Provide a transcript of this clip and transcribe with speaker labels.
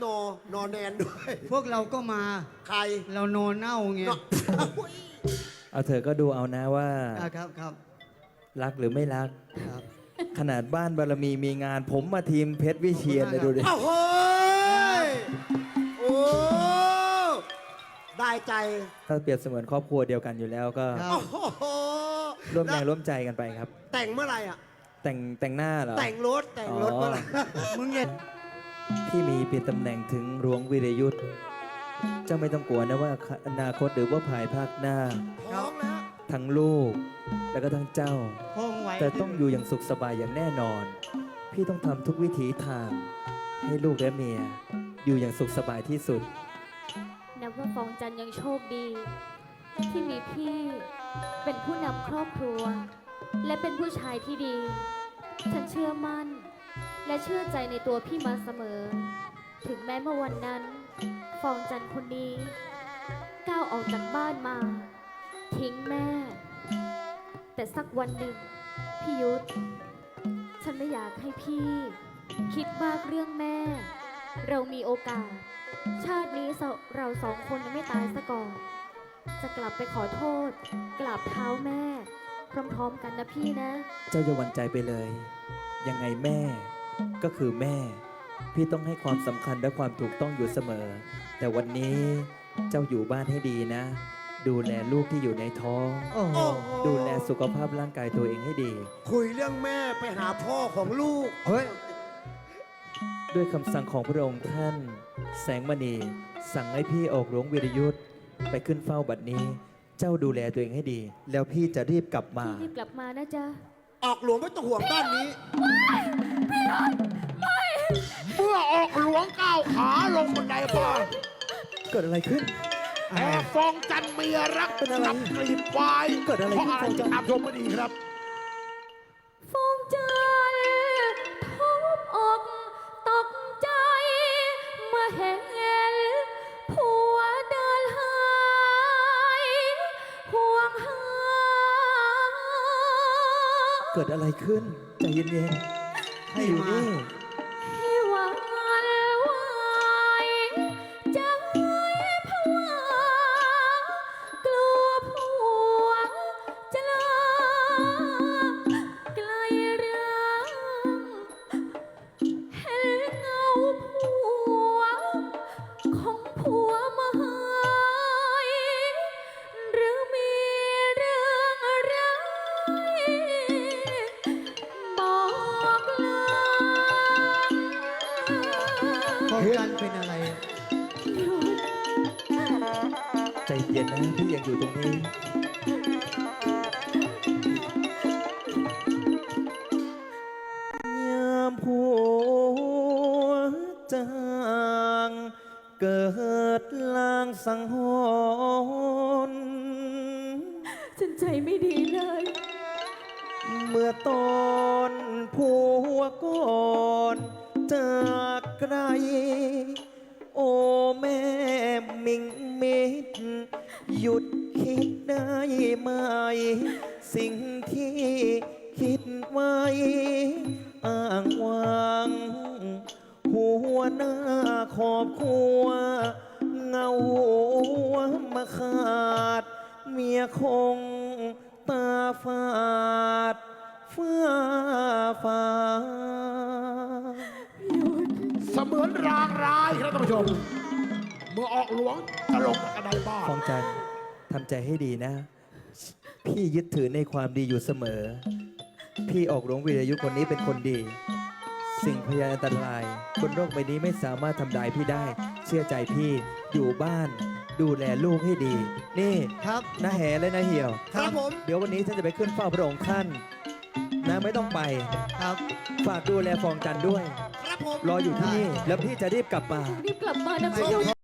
Speaker 1: โนนอนแนนด้วย
Speaker 2: พวกเราก็มา
Speaker 1: ใคร
Speaker 2: เราโนเน่าไง
Speaker 1: เนาะอุ๊ย
Speaker 3: เอาเธอก็ดูเอานะว่า
Speaker 2: อะครับครับ
Speaker 3: รักหรือไม่รัก
Speaker 2: ครับ
Speaker 3: ขนาดบ้านบารมีมีงาน ผมมาทีมเพชรวิเชียนเลยดูดิ
Speaker 1: อ้าวเฮ้ยโอ้ได้ใจ
Speaker 3: ถ้าเปรียบเสมือนครอบครัวเดียวกันอยู่แล้วก็
Speaker 2: ครับ
Speaker 1: โอ้โห
Speaker 3: ร่วมแรง
Speaker 1: แล้
Speaker 3: ร่วมใจกันไปครับ
Speaker 1: แต่งเมื่อไหร่อะ
Speaker 3: แต่งแต่งหน้าเหรอ
Speaker 1: แต่งรถแต่งรถ
Speaker 3: อ๋อ
Speaker 1: เมื่อไหร่
Speaker 2: มึงอย่า
Speaker 3: พี่มีเปลี่ยนตำแหน่งถึงหลวงวีรยุทธ์เจ้าไม่ต้องกลัวนะว่าอนาคตหรือว่าภายภาคหน้า
Speaker 1: ท้องแล้ว
Speaker 3: ทั้งลูกแล้วก็ทั้งเจ้า
Speaker 2: ห้องไว้
Speaker 3: แต่ต้องอยู่อย่างสุขสบายอย่างแน่นอน พี่ต้องทำทุกวิถีทาง ให้ลูกและเมีย อยู่อย่างสุขสบายที่สุด
Speaker 4: นับว่าฟองจันทร์ยังโชคดี ที่มีพี่เป็นผู้นำครอบครัว และเป็นผู้ชายที่ดี ฉันเชื่อมั่น และเชื่อใจในตัวพี่มาเสมอ ถึงแม้เมื่อวันนั้น ฟองจันคนนี้ ก้าวออกจากบ้านมา ทิ้งแม่ แต่สักวันหนึ่ง พี่ยุทธฉันไม่อยากให้พี่ คิดมากเรื่องแม่ เรามีโอกาส ชาตินี้เราเราสองคนยังไม่ตายซะก่อน จะกลับไปขอโทษ กราบเท้าแม่ พร้อมๆกันนะพี่นะ
Speaker 3: เจ้าอย่าหวั่นใจไปเลย ยังไงแม่ ก็คือแม่ พี่ต้องให้ความสำคัญและความถูกต้องอยู่เสมอ แต่วันนี้เจ้าอยู่บ้านให้ดีนะ ดูแลลูกที่อยู่ในท้อง
Speaker 2: โอ้โห
Speaker 1: โอ้โห
Speaker 3: ดูแลสุขภาพร่างกายตัวเองให้ดี
Speaker 1: คุยเรื่องแม่ไปหาพ่อของลูก
Speaker 2: เฮ้ย
Speaker 3: ด้วยคำสั่งของพระองค์ท่าน แสงมณี สั่งให้พี่ออกหลวงวิรยุทธ์ไปขึ้นเฝ้าบัดนี้ เจ้าดูแลตัวเองให้ดี แล้วพี่จะรีบกลับมา
Speaker 4: พี่รีบกลับมานะจ๊ะ
Speaker 1: ออกหลวงไม่ต้องห่วงด้านนี้
Speaker 5: เมื่อออกหลวงก้าวขาลงบันไดบ้าน
Speaker 3: เกิดอะไรขึ้น
Speaker 5: แห่ฟองจันทร์เมียรัก
Speaker 3: เป็นอะไร
Speaker 5: นับกลีบวาย
Speaker 3: เกิดอะไร
Speaker 5: เพราะ
Speaker 3: ขึ้น
Speaker 5: อะไร
Speaker 3: ฟองจันทร์
Speaker 5: ตามชมมาดีครับ
Speaker 4: ฟองจันทร์ทุบอกตกใจ เมื่อเห็นผัวเดินหายห่วงหา
Speaker 3: เกิดอะไรขึ้น ใจเย็น ๆให้
Speaker 2: กันเป็นอะไร
Speaker 3: ใจเย็นนะพี่ยังอยู่ตรงนี้ ยามผัวจางเกิดลางสังหรณ์
Speaker 4: ฉันใจไม่ดีเลย
Speaker 3: เมื่อตอนผัวก่อนจาก ไกลโอ้แม่มิงมิดหยุดคิดได้ไหม สิ่งที่คิดไว้ อ้างวางหัวหน้าขอบครัว เงาหัวมาขาด เมียคงตาฝาดฟ้าฟ้า
Speaker 5: เสมือนรางร้ายครับท่านผู้ชม เมื่อออกหลวงจะลงบันไดบ้าน
Speaker 3: ฟองจันทร์ทำใจให้ดีนะ พี่ยึดถือในความดีอยู่เสมอ พี่ออกหลวงวีรยุคนนี้เป็นคนดี สิ่งพยานอันตรายบนโลกใบนี้ไม่สามารถทำลายพี่ได้ เชื่อใจพี่อยู่บ้าน ดูแลลูกให้ดี นี่
Speaker 2: ครับ
Speaker 3: นาแหและนาเหี่ยว
Speaker 1: ครับผม
Speaker 3: เดี๋ยววันนี้ฉันจะไปขึ้นเฝ้าพระองค์ท่านนะไม่ต้องไป
Speaker 2: ครับ
Speaker 3: ฝากดูแลฟองจันทร์ด้วย
Speaker 1: ครับ ผม
Speaker 3: รออยู่ที่นี่ แล้วพี่จะรีบกลับมา
Speaker 4: รีบกลับมานะ
Speaker 2: ไม่
Speaker 4: พี่
Speaker 2: เดี๋ยว